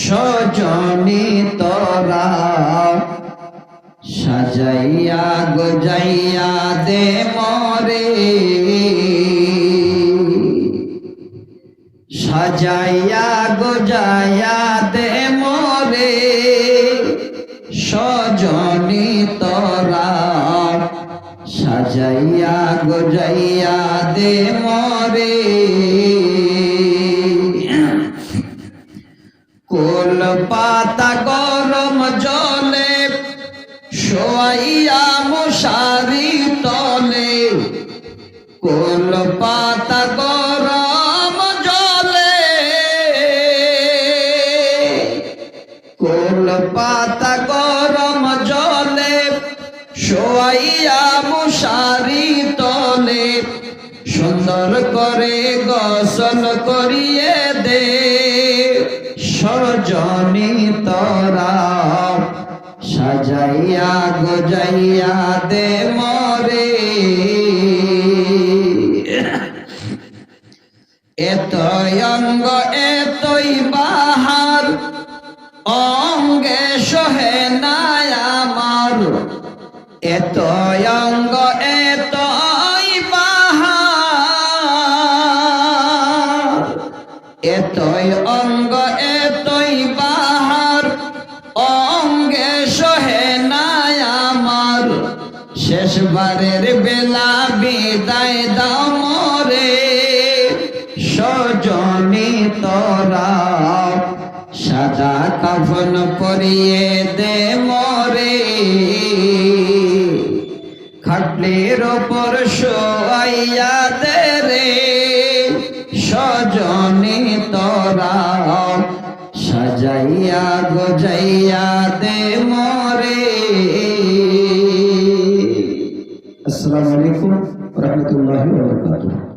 সজনি তোরা সাজাইয়া গজাইয়া দে মরে সাজাইয়া গজাইয়া দে মরে সজনি তোরা সাজাইয়া গজাইয়া দে মরে। কোল পাতা গরম জলে শোয়াইয়া মশারি তলে। কোল পাতা গরম জলে কোল পাতা গরম জলে শোয়াইয়া মশারি তলে। সুন্দর করে গসল করিয়ে দে। সজনি তরা সাজাইয়া গজাইয়া দে মরে। এত অঙ্গ, এতই বাহার, অঙ্গে সহে নাই আমার। এত অঙ্গ, এতই এতই অঙ্গ, এতই বাহার, অঙ্গে সহে নাই আমার। শেষবারের বেলা বিদায় দাও মরে, সজনি তোরা। সাদা কাফন পরিয়ে দে মরে খাটলির ওপর শোয়াইয়া দে তোরা সাজাইয়া গজাইয়া দে মরে আসসালামু আলাইকুম রহমতুল্লাহি ওয়া বারাকাতুহু